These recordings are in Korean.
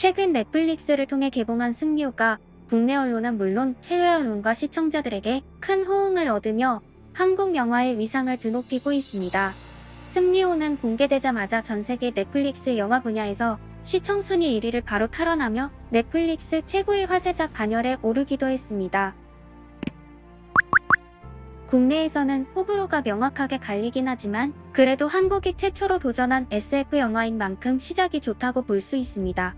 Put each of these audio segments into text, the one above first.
최근 넷플릭스를 통해 개봉한 승리호가 국내 언론은 물론 해외 언론과 시청자들에게 큰 호응을 얻으며 한국 영화의 위상을 드높이고 있습니다. 승리호는 공개되자마자 전 세계 넷플릭스 영화 분야에서 시청 순위 1위를 바로 탈환하며 넷플릭스 최고의 화제작 반열에 오르기도 했습니다. 국내에서는 호불호가 명확하게 갈리긴 하지만 그래도 한국이 최초로 도전한 SF 영화인 만큼 시작이 좋다고 볼 수 있습니다.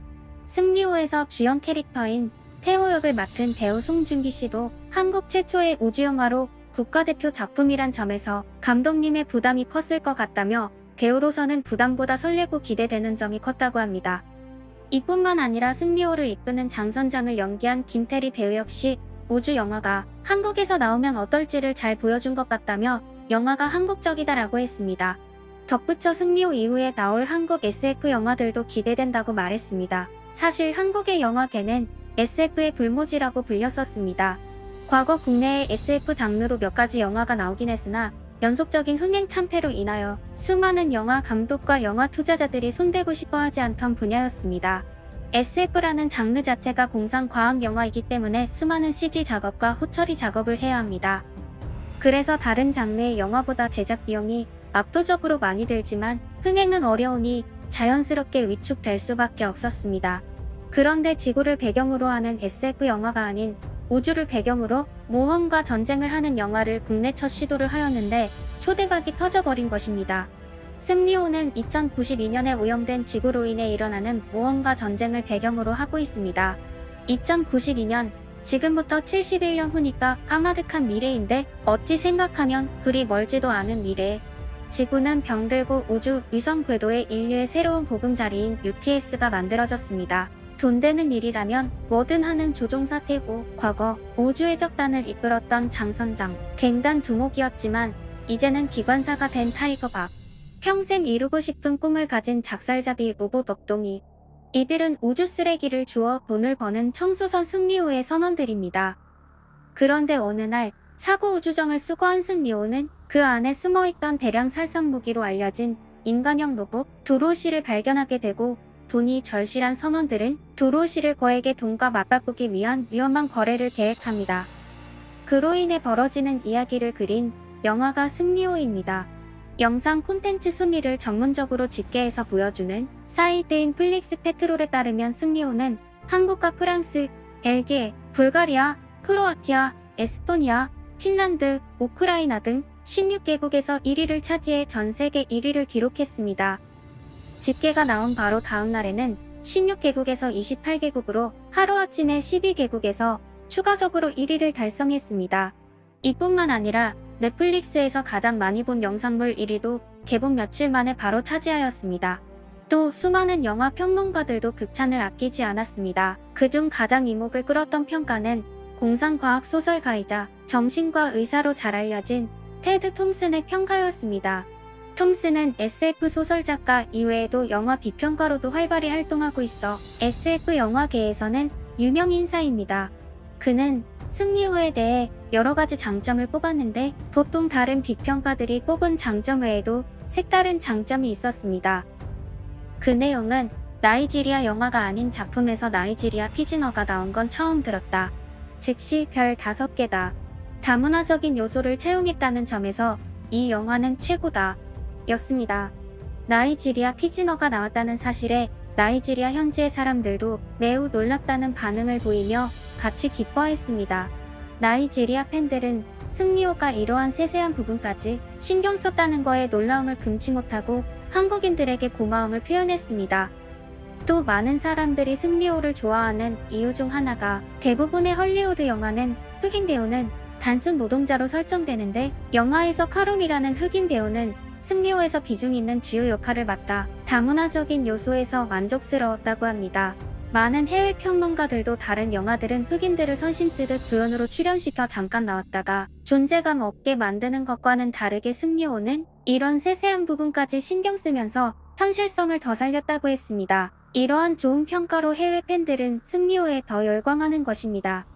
승리호에서 주연 캐릭터인 태호 역을 맡은 배우 송중기 씨도 한국 최초의 우주 영화로 국가대표 작품이란 점에서 감독님의 부담이 컸을 것 같다며 배우로서는 부담보다 설레고 기대되는 점이 컸다고 합니다. 이뿐만 아니라 승리호를 이끄는 장선장을 연기한 김태리 배우 역시 우주 영화가 한국에서 나오면 어떨지를 잘 보여준 것 같다며 영화가 한국적이다라고 했습니다. 덧붙여 승리호 이후에 나올 한국 SF 영화들도 기대된다고 말했습니다. 사실 한국의 영화계는 SF의 불모지라고 불렸었습니다. 과거 국내에 SF 장르로 몇 가지 영화가 나오긴 했으나 연속적인 흥행 참패로 인하여 수많은 영화 감독과 영화 투자자들이 손대고 싶어 하지 않던 분야였습니다. SF라는 장르 자체가 공상과학 영화이기 때문에 수많은 CG 작업과 후처리 작업을 해야 합니다. 그래서 다른 장르의 영화보다 제작 비용이 압도적으로 많이 들지만 흥행은 어려우니 자연스럽게 위축될 수밖에 없었습니다. 그런데 지구를 배경으로 하는 SF 영화가 아닌 우주를 배경으로 모험과 전쟁을 하는 영화를 국내 첫 시도를 하였는데 초대박이 터져버린 것입니다. 승리호는 2092년에 오염된 지구로 인해 일어나는 모험과 전쟁을 배경으로 하고 있습니다. 2092년, 지금부터 71년 후니까 까마득한 미래인데 어찌 생각하면 그리 멀지도 않은 미래. 지구는 병들고 우주 위성 궤도에 인류의 새로운 보금자리인 UTS가 만들어졌습니다. 돈 되는 일이라면 뭐든 하는 조종사 태고 과거 우주의 적단을 이끌었던 장선장 갱단 두목이었지만 이제는 기관사가 된 타이거 박 평생 이루고 싶은 꿈을 가진 작살잡이 로봇 업동이 이들은 우주 쓰레기를 주워 돈을 버는 청소선 승리호의 선원들입니다. 그런데 어느 날 사고 우주정을 수거한 승리호는 그 안에 숨어있던 대량 살상 무기로 알려진 인간형 로봇 도로시를 발견하게 되고 돈이 절실한 선원들은 도로시를 거액의 돈과 맞바꾸기 위한 위험한 거래를 계획합니다. 그로 인해 벌어지는 이야기를 그린 영화가 승리호입니다. 영상 콘텐츠 순위를 전문적으로 집계해서 보여주는 사이트인 플릭스 페트롤에 따르면 승리호는 한국과 프랑스, 벨기에, 불가리아, 크로아티아, 에스토니아, 핀란드, 우크라이나 등 16개국에서 1위를 차지해 전 세계 1위를 기록했습니다. 집계가 나온 바로 다음 날에는 16개국에서 28개국으로 하루아침에 12개국에서 추가적으로 1위를 달성했습니다. 이뿐만 아니라 넷플릭스에서 가장 많이 본 영상물 1위도 개봉 며칠 만에 바로 차지하였습니다. 또 수많은 영화 평론가들도 극찬을 아끼지 않았습니다. 그중 가장 이목을 끌었던 평가는 공상과학 소설가이자 정신과 의사로 잘 알려진 테드 톰슨의 평가였습니다. 톰슨은 SF 소설 작가 이외에도 영화 비평가로도 활발히 활동하고 있어 SF 영화계에서는 유명 인사입니다. 그는 승리호에 대해 여러 가지 장점을 뽑았는데 보통 다른 비평가들이 뽑은 장점 외에도 색다른 장점이 있었습니다. 그 내용은 나이지리아 영화가 아닌 작품에서 나이지리아 피지너가 나온 건 처음 들었다. 즉시 별 5개다. 다문화적인 요소를 채용했다는 점에서 이 영화는 최고다. 였습니다. 나이지리아 피지너가 나왔다는 사실에 나이지리아 현지의 사람들도 매우 놀랍다는 반응을 보이며 같이 기뻐했습니다. 나이지리아 팬들은 승리호가 이러한 세세한 부분까지 신경 썼다는 거에 놀라움을 금치 못하고 한국인들에게 고마움을 표현했습니다. 또 많은 사람들이 승리호를 좋아하는 이유 중 하나가 대부분의 헐리우드 영화는 흑인 배우는 단순 노동자로 설정되는데 영화에서 카룸이라는 흑인 배우는 승리호에서 비중 있는 주요 역할을 맡아 다문화적인 요소에서 만족스러웠다고 합니다. 많은 해외 평론가들도 다른 영화들은 흑인들을 선심 쓰듯 조연으로 출연시켜 잠깐 나왔다가 존재감 없게 만드는 것과는 다르게 승리호는 이런 세세한 부분까지 신경 쓰면서 현실성을 더 살렸다고 했습니다. 이러한 좋은 평가로 해외 팬들은 승리호에 더 열광하는 것입니다.